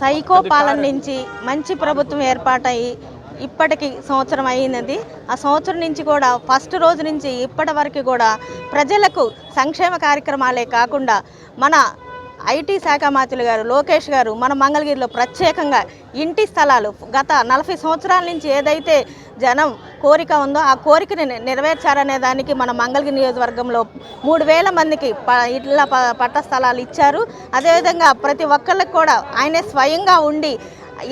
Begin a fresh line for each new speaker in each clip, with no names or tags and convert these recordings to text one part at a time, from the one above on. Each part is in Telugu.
సైకో పాలన నుంచి మంచి ప్రభుత్వం ఏర్పాటయి ఇప్పటికి సంవత్సరం అయినది ఆ సంవత్సరం నుంచి కూడా ఫస్ట్ రోజు నుంచి ఇప్పటి వరకు కూడా ప్రజలకు సంక్షేమ కార్యక్రమాలే కాకుండా మన ఐటీ శాఖ మంత్రులు గారు లోకేష్ గారు మన మంగళగిరిలో ప్రత్యేకంగా ఇంటి స్థలాలు గత నలభై సంవత్సరాల నుంచి ఏదైతే జనం కోరిక ఉందో ఆ కోరికని నెరవేర్చారనే దానికి మన మంగళగిరి నియోజకవర్గంలో మూడు వేల మందికి ప ఇళ్ళ ప పట్ట స్థలాలు ఇచ్చారు. అదేవిధంగా ప్రతి ఒక్కళ్ళకి కూడా ఆయనే స్వయంగా ఉండి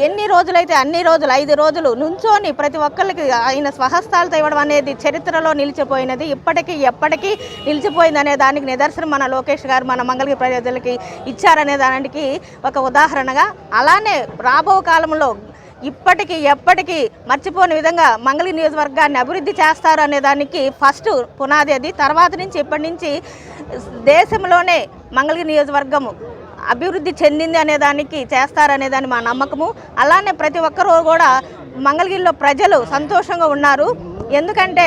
ఎన్ని రోజులైతే అన్ని రోజులు ఐదు రోజులు నుంచొని ప్రతి ఒక్కరికి ఆయన స్వహస్తాలతో ఇవ్వడం అనేది చరిత్రలో నిలిచిపోయినది. ఇప్పటికీ ఎప్పటికీ నిలిచిపోయింది అనే దానికి నిదర్శనం మన లోకేష్ గారు మన మంగళగిరి ప్రజలకి ఇచ్చారనే దానికి ఒక ఉదాహరణగా. అలానే రాబో కాలంలో ఇప్పటికీ ఎప్పటికీ మర్చిపోని విధంగా మంగళగిరి నియోజకవర్గాన్ని అభివృద్ధి చేస్తారు అనే దానికి ఫస్ట్ పునాది అది. తర్వాత నుంచి ఇప్పటి నుంచి దేశంలోనే మంగళగిరి నియోజకవర్గము అభివృద్ధి చెందింది అనే దానికి చేస్తారనే దాని మా నమ్మకము. అలానే ప్రతి ఒక్కరూ కూడా మంగళగిరిలో ప్రజలు సంతోషంగా ఉన్నారు. ఎందుకంటే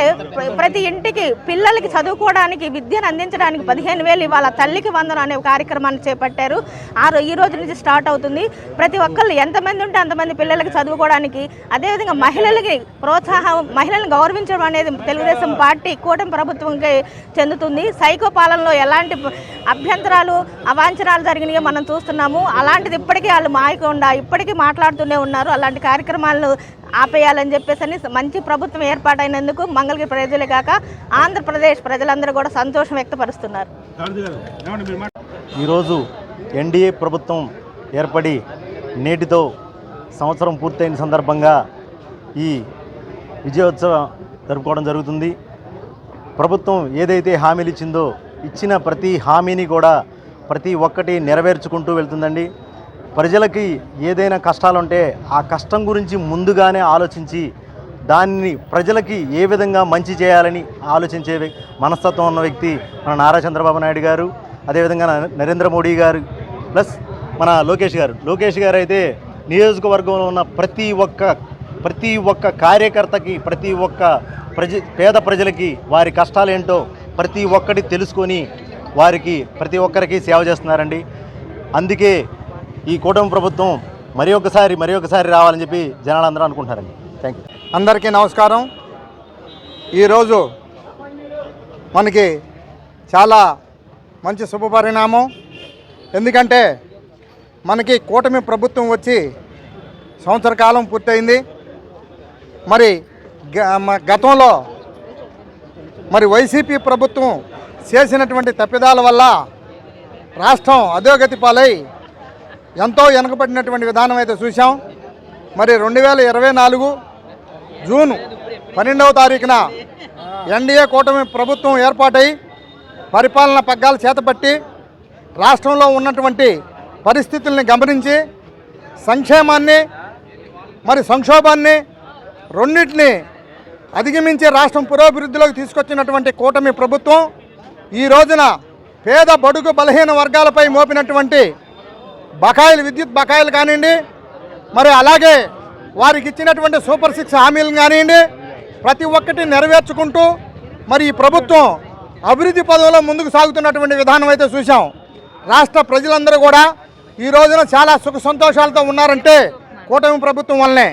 ప్రతి ఇంటికి పిల్లలకి చదువుకోవడానికి విద్యను అందించడానికి పదిహేను వేలు ఇవాళ తల్లికి వందనం అనే కార్యక్రమాన్ని చేపట్టారు. ఆ ఈ రోజు నుంచి స్టార్ట్ అవుతుంది. ప్రతి ఒక్కళ్ళు ఎంతమంది ఉంటే అంతమంది పిల్లలకి చదువుకోవడానికి అదేవిధంగా మహిళలకి ప్రోత్సాహం మహిళలను గౌరవించడం అనేది తెలుగుదేశం పార్టీ కూటమి ప్రభుత్వంకి చెందుతుంది. సైకో పాలనలో ఎలాంటి అభ్యంతరాలు అవాంఛనాలు జరిగినాయో మనం చూస్తున్నాము. అలాంటిది ఇప్పటికీ వాళ్ళు మాయకుండా ఇప్పటికీ మాట్లాడుతూనే ఉన్నారు. అలాంటి కార్యక్రమాలను ఆపేయాలని చెప్పేసి అని మంచి ప్రభుత్వం ఏర్పాటైనందుకు మంగళగిరి ప్రజలే కాక ఆంధ్రప్రదేశ్ ప్రజలందరూ కూడా సంతోషం వ్యక్తపరుస్తున్నారు.
ఈరోజు ఎన్డీఏ ప్రభుత్వం ఏర్పడి నేటితో సంవత్సరం పూర్తయిన సందర్భంగా ఈ విజయోత్సవం జరుపుకోవడం జరుగుతుంది. ప్రభుత్వం ఏదైతే హామీలు ఇచ్చిందో ఇచ్చిన ప్రతి హామీని కూడా ప్రతి ఒక్కటి నెరవేర్చుకుంటూ వెళ్తుందండి. ప్రజలకి ఏదైనా కష్టాలు ఉంటే ఆ కష్టం గురించి ముందుగానే ఆలోచించి దాన్ని ప్రజలకి ఏ విధంగా మంచి చేయాలని ఆలోచించే మనస్తత్వం ఉన్న వ్యక్తి మన నారా చంద్రబాబు నాయుడు గారు అదేవిధంగా నరేంద్ర మోడీ గారు ప్లస్ మన లోకేష్ గారు. లోకేష్ గారు అయితే నియోజకవర్గంలో ఉన్న ప్రతి ఒక్క ప్రతి ఒక్క కార్యకర్తకి ప్రతి ఒక్క ప్రజ పేద ప్రజలకి వారి కష్టాలేంటో ప్రతి ఒక్కటి తెలుసుకొని వారికి ప్రతి ఒక్కరికి సేవ చేస్తున్నారండి. అందుకే ఈ కూటమి ప్రభుత్వం మరి ఒకసారి మరి ఒకసారి రావాలని చెప్పి జనాలందరూ అనుకుంటున్నారండి. థ్యాంక్ యూ
అందరికీ నమస్కారం. ఈరోజు మనకి చాలా మంచి శుభపరిణామం ఎందుకంటే మనకి కూటమి ప్రభుత్వం వచ్చి సంవత్సర కాలం పూర్తయింది. మరి గ- గతంలో మరి వైసీపీ ప్రభుత్వం చేసినటువంటి తప్పిదాల వల్ల రాష్ట్రం అధోగతి పాలై ఎంతో వెనకబడినటువంటి విధానం అయితే చూసాం మరి రెండు వేల ఇరవై నాలుగు జూన్ పన్నెండవ తారీఖున ఎన్డీఏ కూటమి ప్రభుత్వం ఏర్పాటై పరిపాలన పగ్గాలు చేతపట్టి రాష్ట్రంలో ఉన్నటువంటి పరిస్థితుల్ని గమనించి సంక్షేమాన్ని మరి సంక్షోభాన్ని రెండింటిని అధిగమించే రాష్ట్రం పురోభివృద్ధిలోకి తీసుకొచ్చినటువంటి కూటమి ప్రభుత్వం ఈ రోజున పేద బడుగు బలహీన వర్గాలపై మోపినటువంటి బకాయిలు విద్యుత్ బకాయిలు కానివ్వండి మరి అలాగే వారికి ఇచ్చినటువంటి సూపర్ సిక్స్ హామీలు కానివ్వండి ప్రతి ఒక్కటి నెరవేర్చుకుంటూ మరి ఈ ప్రభుత్వం అభివృద్ధి పదవిలో ముందుకు సాగుతున్నటువంటి విధానం అయితే చూసాం రాష్ట్ర ప్రజలందరూ కూడా ఈ రోజున చాలా సుఖ సంతోషాలతో ఉన్నారంటే కూటమి ప్రభుత్వం వల్లనే.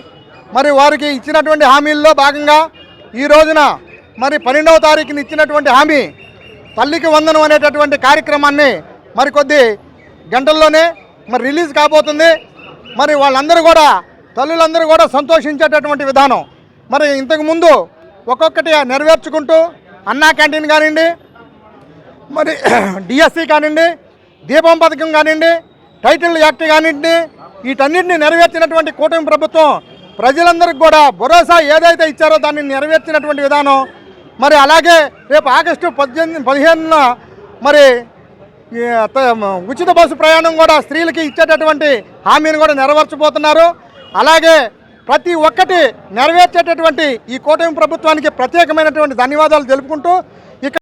మరి వారికి ఇచ్చినటువంటి హామీల్లో భాగంగా ఈ రోజున మరి పన్నెండవ తారీఖున ఇచ్చినటువంటి హామీ తల్లికి వందనం అనేటటువంటి కార్యక్రమాన్ని మరికొద్ది గంటల్లోనే మరి రిలీజ్ కాబోతుంది. మరి వాళ్ళందరూ కూడా తల్లులందరూ కూడా సంతోషించేటటువంటి విధానం. మరి ఇంతకుముందు ఒక్కొక్కటి నెరవేర్చుకుంటూ అన్నా క్యాంటీన్ కానివ్వండి మరి డిఎస్సి కానివ్వండి దీపం పథకం కానివ్వండి టైటిల్ యాక్ట్ కానివ్వండి వీటన్నిటిని నెరవేర్చినటువంటి కూటమి ప్రభుత్వం ప్రజలందరికీ కూడా భరోసా ఏదైతే ఇచ్చారో దాన్ని నెరవేర్చినటువంటి విధానం మరి అలాగే రేపు ఆగస్టు పద్దెనిమిది పదిహేనున మరి ఉచిత బస్సు ప్రయాణం కూడా స్త్రీలకి ఇచ్చేటటువంటి హామీని కూడా నెరవేర్చబోతున్నారు. అలాగే ప్రతి ఒక్కటి నెరవేర్చేటటువంటి ఈ కూటమి ప్రభుత్వానికి ప్రత్యేకమైనటువంటి ధన్యవాదాలు తెలుపుకుంటూ